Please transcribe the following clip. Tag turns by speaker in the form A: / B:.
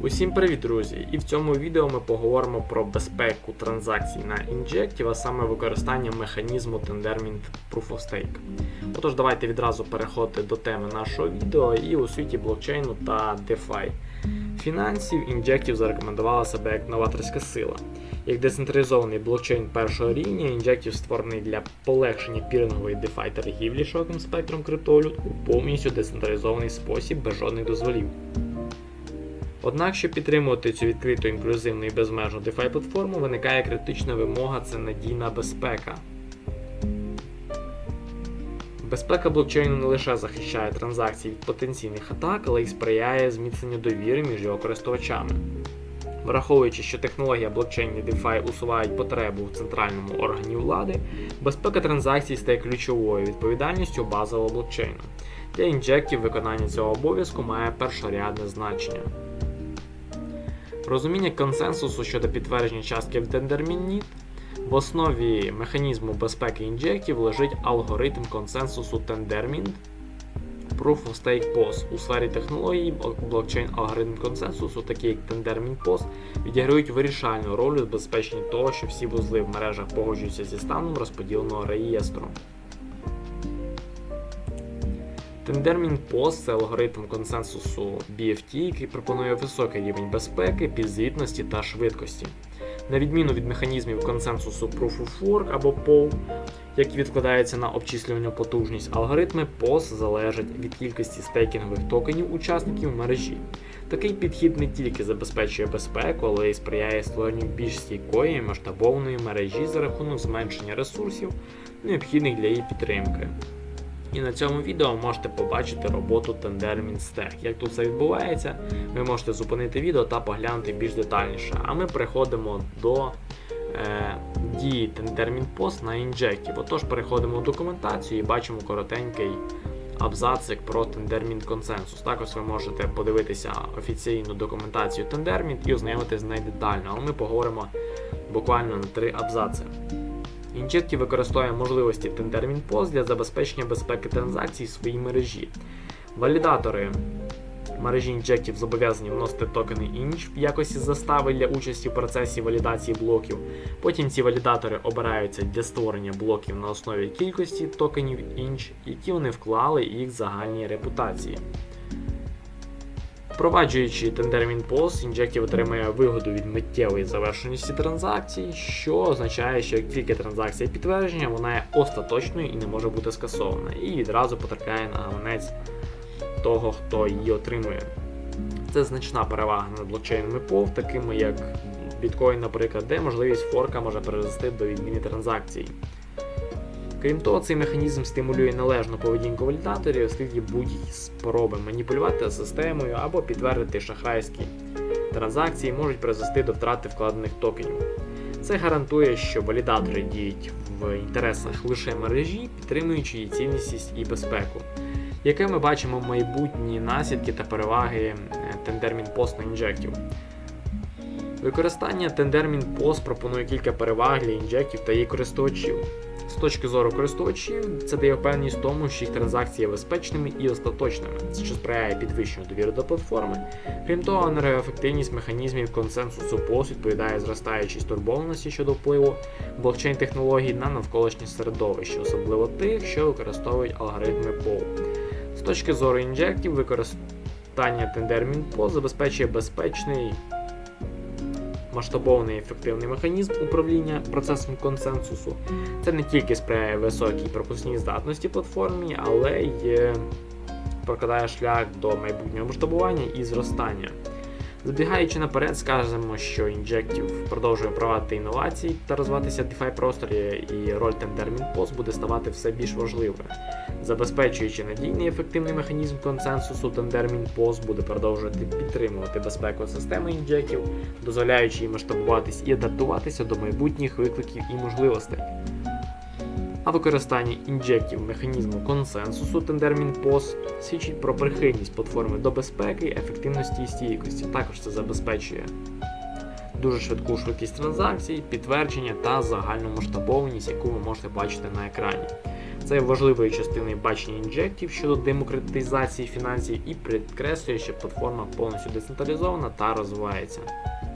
A: Усім привіт, друзі! І в цьому відео ми поговоримо про безпеку транзакцій на інжектів, а саме використання механізму Tendermint Proof of Stake. Отож, давайте відразу переходити до теми нашого відео і у світі блокчейну та DeFi. Фінансів інжектів зарекомендувала себе як новаторська сила. Як децентралізований блокчейн першого рівня, інжектів створений для полегшення пірингової DeFi торгівлі широким спектром криптовалют у повністю децентралізований спосіб без жодних дозволів. Однак, щоб підтримувати цю відкриту, інклюзивну і безмежну DeFi платформу, виникає критична вимога це надійна безпека. Безпека блокчейну не лише захищає транзакції від потенційних атак, але й сприяє зміцненню довіри між його користувачами. Враховуючи, що технологія блокчейн і DeFi усувають потребу в центральному органі влади, безпека транзакцій стає ключовою відповідальністю базового блокчейну. Для інжектів виконання цього обов'язку має першорядне значення. Розуміння консенсусу щодо підтвердження частки в Tendermint в основі механізму безпеки інжектів лежить алгоритм консенсусу Tendermint Proof of Stake POS. У сфері технологій блокчейн алгоритм консенсусу, такий як Tendermint POS, відіграють вирішальну роль у забезпеченні того, що всі вузли в мережах погоджуються зі станом розподіленого реєстру. Tendermint POS це алгоритм консенсусу BFT, який пропонує високий рівень безпеки, підзвітності та швидкості. На відміну від механізмів консенсусу Proof of Work або POW, які відкладаються на обчислювальну потужність, алгоритми POS залежать від кількості стейкінгових токенів учасників мережі. Такий підхід не тільки забезпечує безпеку, але й сприяє створенню більш стійкої масштабованої мережі за рахунок зменшення ресурсів, необхідних для її підтримки. І на цьому відео можете побачити роботу Tendermint Stack. Як тут це відбувається, ви можете зупинити відео та поглянути більш детальніше. А ми переходимо до е, дії Tendermint Post на інжекті. Отож, переходимо в документацію і бачимо коротенький абзацик про Tendermint Consensus. Також ви можете подивитися офіційну документацію Tendermint і ознайомитися з нею детально, але ми поговоримо буквально на три абзаци. Injective використовує можливості Tendermint POS для забезпечення безпеки транзакцій в своїй мережі. Валідатори мережі Injective зобов'язані вносити токени INCH в якості застави для участі в процесі валідації блоків. Потім ці валідатори обираються для створення блоків на основі кількості токенів INCH, які вони вклали їх загальній репутації. Впроваджуючи Tendermint POS, Injective отримує вигоду від миттєвої завершеності транзакцій, що означає, що як тільки транзакція підтвердження, вона є остаточною і не може бути скасована, і відразу потрапляє на гаманець того, хто її отримує. Це значна перевага над блокчейнами POV, такими як Bitcoin, наприклад, де можливість форка може перевести до відміни транзакцій. Крім того, цей механізм стимулює належну поведінку валідаторів, оскільки будь-які спроби маніпулювати системою або підтвердити шахрайські транзакції можуть призвести до втрати вкладених токенів. Це гарантує, що валідатори діють в інтересах лише мережі, підтримуючи її цінність і безпеку. Яке ми бачимо майбутні наслідки та переваги Post на інжектів. Використання Tendermint Post пропонує кілька переваг для інжектів та її користувачів. З точки зору користувачів, це дає впевненість в тому, що їх транзакції є безпечними і остаточними, що сприяє підвищенню довіри до платформи. Крім того, енергоефективність механізмів консенсусу POS відповідає зростаючій стурбованості щодо впливу блокчейн-технологій на навколишнє середовище, особливо тих, що використовують алгоритми POW. З точки зору інжектів, використання Tendermint POS забезпечує безпечний масштабований ефективний механізм управління процесом консенсусу. Це не тільки сприяє високій пропускній здатності платформі, але й прокладає шлях до майбутнього масштабування і зростання. Забігаючи наперед, скажемо, що Injective продовжує впровадити інновації та розвиватися DeFi просторі, і роль Tendermint POS буде ставати все більш важливою. Забезпечуючи надійний ефективний механізм консенсусу, Tendermint POS буде продовжувати підтримувати безпеку системи інжектів, дозволяючи їй масштабуватись і адаптуватися до майбутніх викликів і можливостей. А використання інжектів механізму консенсусу Tendermint POS свідчить про прихильність платформи до безпеки, ефективності і стійкості. Також це забезпечує дуже швидку швидкість транзакцій, підтвердження та загальну масштабованість, яку ви можете бачити на екрані. Це є важливою частиною бачення інжектів щодо демократизації фінансів і підкреслює, що платформа повністю децентралізована та розвивається.